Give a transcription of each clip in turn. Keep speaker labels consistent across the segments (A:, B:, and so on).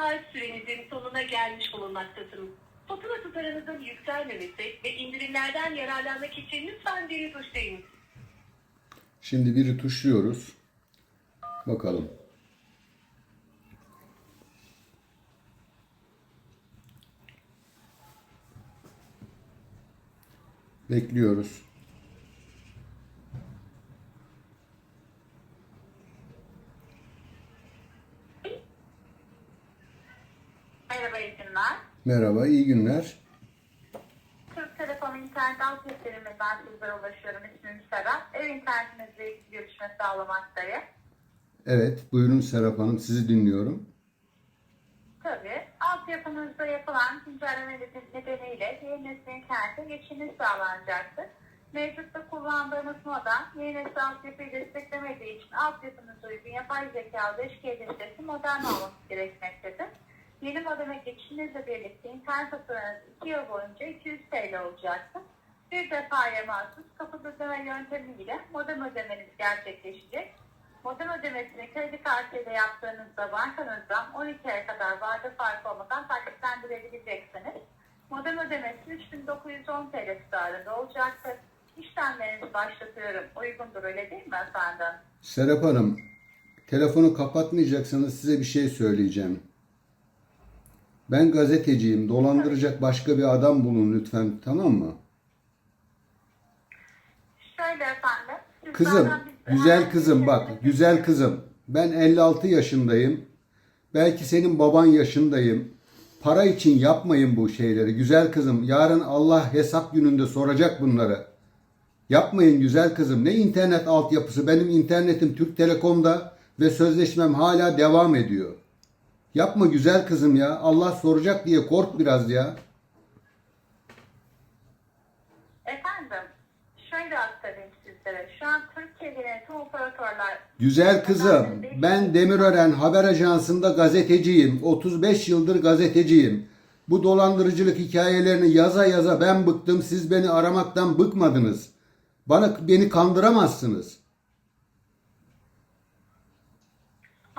A: saat sürenizin sonuna gelmiş bulunmaktasınız. Fatura tutarınızın yükselmemesi ve indirimlerden yararlanmak için lütfen biri tuşlayınız.
B: Şimdi biri tuşluyoruz. Bakalım. Bekliyoruz.
C: Merhaba iyi günler.
B: Merhaba, iyi günler.
C: Türk Telekom internet alt yetkilerimizden sizlere ulaşıyorum. İsmim Serap. Ev internetinizle ilgili görüşme sağlamaktayım.
B: Evet, buyurun Serap Hanım, sizi dinliyorum.
C: Tabii. Altyapınızda yapılan güncelleme nedeniyle yeni nesil internete geçişiniz sağlanacaktır. Mevcutta kullandığımız modem yeni nesil altyapıyı desteklemediği için altyapınıza uygun yapay zekalı eşkiyeli sitesi modern olması gerekmektedir. Yeni modeme geçişinizle birlikte internet faturanız 2 yıl boyunca 200 TL olacaktır. Bir defaya mahsus kapı ödeme yöntemiyle modem ödemeniz gerçekleşecek. Modem ödemesini kredi kartıyla yaptığınızda bankanızdan 12 aya kadar vade farkı olmadan takiplendirebileceksiniz. Modem ödemesi 3910 TL tutarında olacaktır. İşlemlerinizi başlatıyorum. Uygundur öyle değil mi efendim?
B: Serap Hanım, telefonu kapatmayacaksanız size bir şey söyleyeceğim. Ben gazeteciyim. Dolandıracak başka bir adam bulun lütfen, tamam mı?
C: Şöyle efendim. sizlerden
B: Kızım,
C: biz-
B: güzel kızım bak, güzel kızım. Ben 56 yaşındayım. Belki senin baban yaşındayım. Para için yapmayın bu şeyleri. Güzel kızım, yarın Allah hesap gününde soracak bunları. Yapmayın güzel kızım. Ne internet altyapısı? Benim internetim Türk Telekom'da ve sözleşmem hala devam ediyor. Yapma güzel kızım ya. Allah soracak diye kork biraz ya.
C: Efendim, şöyle aktarayım sizlere. Şu an Türkiye genelinde tüm operatörler
B: Güzel kızım, ben Demirören Haber Ajansı'nda gazeteciyim. 35 yıldır gazeteciyim. Bu dolandırıcılık hikayelerini yaza yaza ben bıktım. Siz beni aramaktan bıkmadınız. Bana beni kandıramazsınız.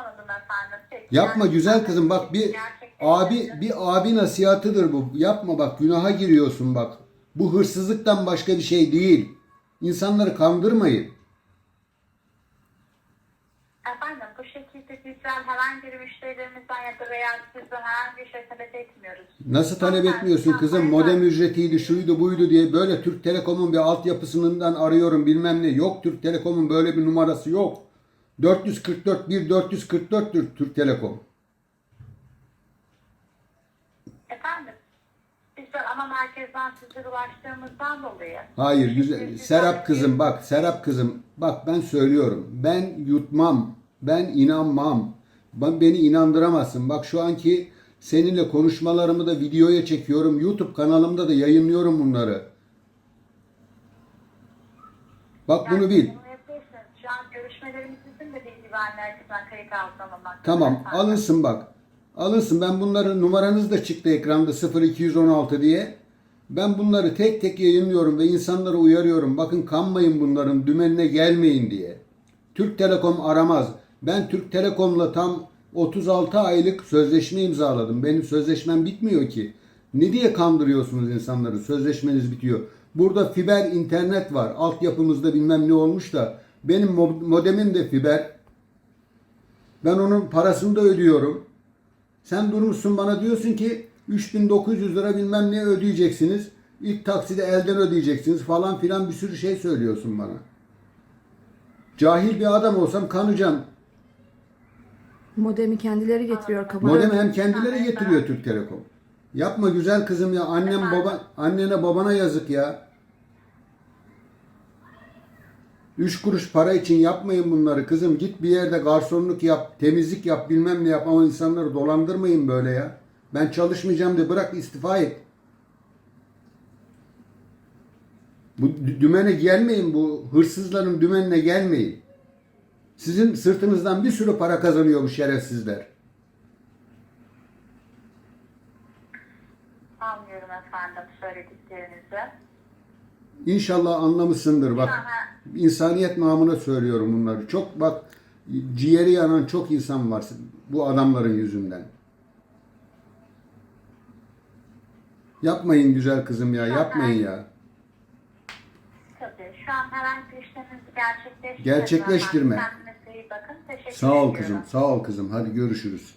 C: Anladım efendim. Peki.
B: Yapma
C: Yani
B: güzel kızım bak bir
C: gerçekten-
B: abi bir abi nasihatıdır bu. Yapma bak günaha giriyorsun bak. Bu hırsızlıktan başka bir şey değil. İnsanları kandırmayın.
C: Efendim bu şekilde bizden herhangi bir müşterilerimizden ya da veya sizden herhangi bir şey talep etmiyoruz.
B: Nasıl talep etmiyorsun kızım? Modem ücretiydi, şuydu, buydu diye böyle Türk Telekom'un bir altyapısından arıyorum bilmem ne. Yok Türk Telekom'un böyle bir numarası yok. 444 1 444 'tür Türk Telekom.
C: Efendim bizler ana merkezden sizlere ulaştığımızdan dolayı.
B: Hayır güzel. Serap kızım bak Serap kızım bak ben söylüyorum. Ben yutmam. Ben inanmam. Ben, beni inandıramazsın. Bak şu anki seninle konuşmalarımı da videoya çekiyorum. YouTube kanalımda da yayınlıyorum bunları. Bak bunu bil.
C: Bunu yapıyorsunuz. Şu an görüşmelerimizin kayıt altına
B: Tamam alınsın bak. Alınsın ben bunların numaranız da çıktı ekranda 0216 diye. Ben bunları tek tek yayınlıyorum ve insanları uyarıyorum. Bakın kanmayın bunların dümenine gelmeyin diye. Türk Telekom aramaz. Ben Türk Telekom'la tam 36 aylık sözleşme imzaladım. Benim sözleşmem bitmiyor ki. Ne diye kandırıyorsunuz insanları? Sözleşmeniz bitiyor. Burada fiber internet var. Altyapımızda bilmem ne olmuş da. Benim mo- modemim de fiber. Ben onun parasını da ödüyorum. Sen durmuşsun bana diyorsun ki 3900 lira bilmem ne ödeyeceksiniz. İlk takside elden ödeyeceksiniz falan filan bir sürü şey söylüyorsun bana. Cahil bir adam olsam kanacağım.
D: Modemi kendileri getiriyor kabul.
B: Modemi hem kendileri getiriyor Türk Telekom. Yapma güzel kızım ya. Annem baba annene babana yazık ya. Üç kuruş para için yapmayın bunları kızım. Git bir yerde garsonluk yap, temizlik yap, bilmem ne yap ama insanları dolandırmayın böyle ya. Ben çalışmayacağım de bırak istifa et. Bu dü- dümene gelmeyin bu hırsızların dümenine gelmeyin. Sizin sırtınızdan bir sürü para kazanıyor bu şerefsizler.
C: Anlıyorum efendim söylediklerinizi.
B: İnşallah anlamışsındır bak. İnsaniyet namına söylüyorum bunları. Çok bak ciğeri yanan çok insan var bu adamların yüzünden. Yapmayın güzel kızım ya, yapmayın ya.
C: Tabii,
B: gerçekleştirme. Sağ ol kızım, sağ ol kızım. Hadi görüşürüz.